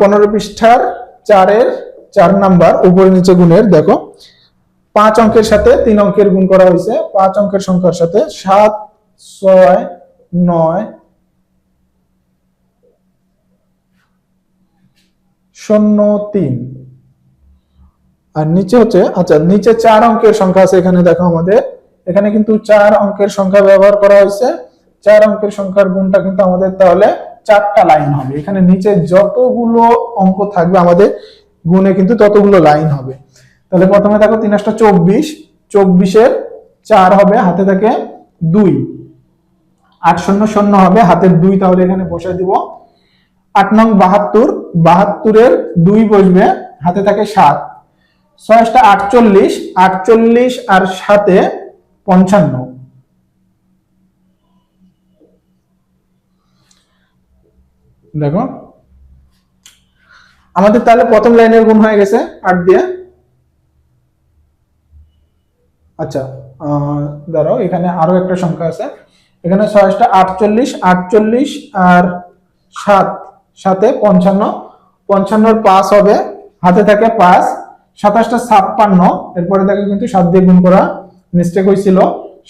পনেরো পৃষ্ঠার চারের, চার নাম্বার, উপরে নিচে গুণের, দেখো। পাঁচ অঙ্কের সাথে তিন অঙ্কের গুণ করা হয়েছে। পাঁচ অঙ্কের সংখ্যার সাথে সাত, ছয়, নয়, শূন্য, তিন। আর নিচে হচ্ছে আচ্ছা নিচে চার অঙ্কের সংখ্যা আছে এখানে, দেখো আমাদের। এখানে কিন্তু চার অঙ্কের সংখ্যা ব্যবহার করা হয়েছে। চার অঙ্কের সংখ্যার গুণটা কিন্তু আমাদের তাহলে চারটা লাইন হবে। এখানে নিচে যতগুলো অঙ্ক থাকবে আমাদের গুণে কিন্তু ততগুলো লাইন হবে। তাহলে প্রথমে দেখো তিন আটটা চব্বিশ। চব্বিশের চার হবে, হাতে থাকে দুই। আট শূন্য শূন্য হবে, হাতের দুই তাহলে এখানে বসে দিব। আট নং বাহাত্তর। বাহাত্তরের দুই বসবে, হাতে থাকে সাত। ছয়টা আটচল্লিশ আটচল্লিশ আর সাথে পঞ্চান্ন। দেখো। আমাদের তাহলে প্রথম লাইনের গুণ হয়ে গেছে আট দিয়ে। আচ্ছা দাঁড়াও, এখানে আরও একটা সংখ্যা আছে। এখানে ছয়টা আটচল্লিশ আটচল্লিশ আর সাত সাথে পঞ্চান্ন। পঞ্চান্নর পাঁচ হবে, হাতে থাকে পাঁচ। সাতাশটা ছাপ্পান্ন, এরপরে দেখে কিন্তু সাত দিয়ে গুণ করা মিস্টেক হয়েছিল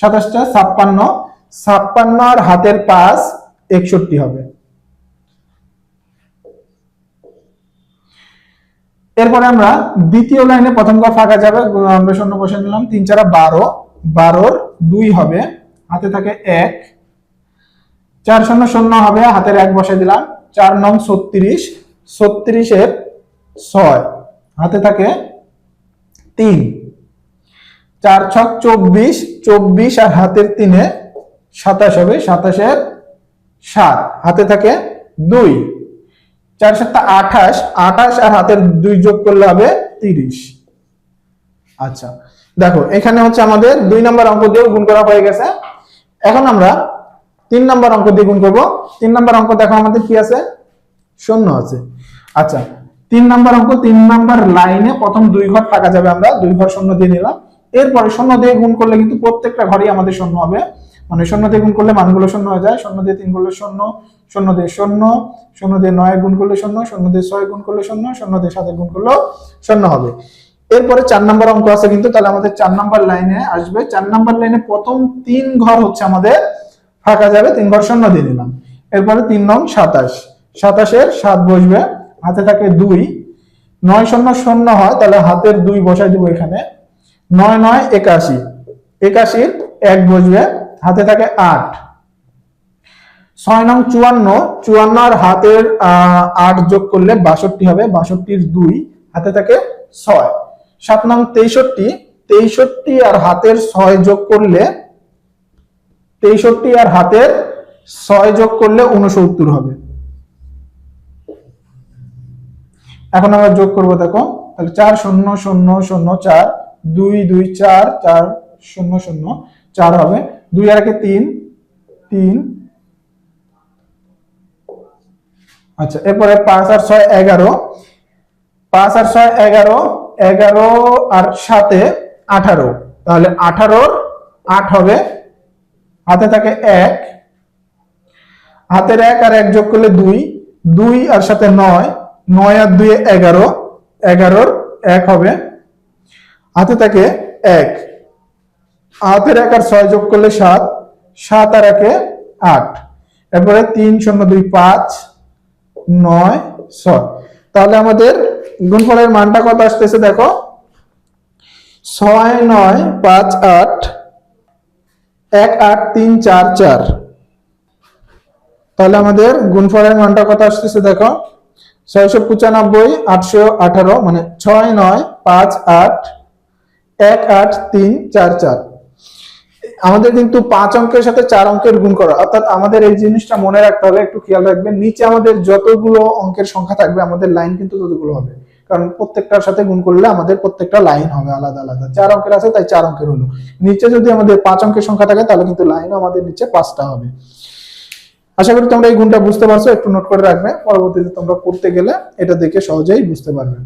সাতাশটা ছাপ্পান্ন ছাপ্পান্ন আর হাতের পাঁচ একষট্টি হবে। এরপরে আমরা দ্বিতীয় লাইনে প্রথম ঘর ফাঁকা যাবে, আমরা শূন্য বসে নিলাম, তিন চারা বারো, বারোর দুই হবে, হাতে থাকে এক, চার শূন্য শূন্য হবে, হাতের এক বসে দিলাম, চার নং ছত্রিশ, ছত্রিশের ছয়, হাতে থাকে তিন, চার ছক চব্বিশ চব্বিশ আর হাতের তিনে সাতাশ হবে, সাতাশের সাত, হাতে থাকে দুই চার সাতটা আঠাশ আঠাশ আর হাতের দুই যোগ করলে হবে তিরিশ। আচ্ছা দেখো, এখানে হচ্ছে আমাদের দুই নম্বর অঙ্ক দিয়েও গুণ করা হয়ে গেছে। এখন আমরা তিন নম্বর অঙ্ক দিয়ে গুণ করব। তিন নম্বর অঙ্ক দেখো আমাদের কি আছে? শূন্য আছে। আচ্ছা তিন নম্বর অঙ্ক তিন নম্বর লাইনে প্রথম দুই ঘর ফাঁকা যাবে আমরা, দুই ঘর শূন্য দিয়ে নিলাম। এরপরে শূন্য দিয়ে গুণ করলে কিন্তু প্রত্যেকটা ঘরই আমাদের শূন্য হবে। মানে শূন্য দিয়ে গুণ করলে মানগুলো শূন্য হয়ে যায়। শূন্য দিয়ে তিন করলে শূন্য শূন্য দিয়ে শূন্য শূন্য দিয়ে নয় গুণ করলে শূন্য শূন্য দিয়ে ছয় গুণ করলে শূন্য শূন্য দিয়ে সাথে গুণ করলেও শূন্য হবে। এরপরে চার নম্বর অঙ্ক আছে কিন্তু, তাহলে আমাদের চার নম্বর লাইনে আসবে। চার নম্বর লাইনে প্রথম তিন ঘর হচ্ছে আমাদের, ফাঁকা যাবে, তিন ঘর শূন্য দিয়ে দিলাম। এরপরে তিন নং সাতাশ। সাতাশের সাত বসবে, হাতে থাকে দুই। নয় শূন্য শূন্য হয়, তাহলে হাতের দুই বসাই দিব এখানে। নয় নয় একাশি। একাশির এক বসবে হাতে থাকে আট। ছয় নং চুয়ান্ন চুয়ান্ন আর হাতের আট যোগ করলে বাষট্টি হবে, বাষট্টির দুই, হাতে থাকে ছয়। সাত নং তেষট্টি তেষট্টি আর হাতের ছয় যোগ করলে, তেষট্টি আর হাতের ছয় যোগ করলে উনসত্তর হবে। এখন আমরা যোগ করব, দেখো, তাহলে চার শূন্য শূন্য শূন্য, চার, দুই দুই, চার চার, শূন্য শূন্য, চার হবে। দুই আর একে তিন তিন। আচ্ছা এরপরে পাঁচ আর ছয় এগারো। পাঁচ আর ছয় এগারো এগারো আর সাথে আঠারো। তাহলে আঠারোর আট হবে। হাতে থাকে এক। হাতের এক আর এক যোগ করলে দুই। দুই আর সাথে নয়। নয় আর দুই এগারো। এগারোর এক হবে। হাতে থাকে এক। হাতের এক আর ছয় যোগ করলে সাত সাত আর একে আট। এরপরে তিন শূন্য দুই পাঁচ, নয়, ছয়। তাহলে আমাদের গুণফলের মানটা কত আসতেছে দেখো? ছয়, নয়, পাঁচ, আট, এক, আট, তিন, চার চার। তাহলে আমাদের গুণফলের মানটা কত আসতেছে দেখো? ছয়শো পঁচানব্বই, আটশো আঠারো মানে ছয়, নয়, পাঁচ, আট, এক, আট, তিন, চার চার। আমাদের কিন্তু পাঁচ অঙ্কের সাথে চার অঙ্কের গুণ করা। অর্থাৎ আমাদের এই জিনিসটা মনে রাখতে হবে, একটু খেয়াল রাখবেন, নিচে আমাদের যতগুলো অঙ্কের সংখ্যা থাকবে, আমাদের লাইন কিন্তু ততগুলো হবে। কারণ প্রত্যেকটার সাথে গুণ করলে আমাদের প্রত্যেকটা লাইন হবে আলাদা আলাদা। চার অঙ্কের আছে, তাই চার অঙ্কের হলো। নিচে যদি আমাদের পাঁচ অঙ্কের সংখ্যা থাকে, তাহলে কিন্তু লাইন আমাদের নিচে পাঁচটা হবে। আশা করি তোমরা এই গুণটা বুঝতে পারছ, একটু নোট করে রাখবে। পরবর্তীতে তোমরা করতে গেলে এটা দেখে সহজেই বুঝতে পারবে।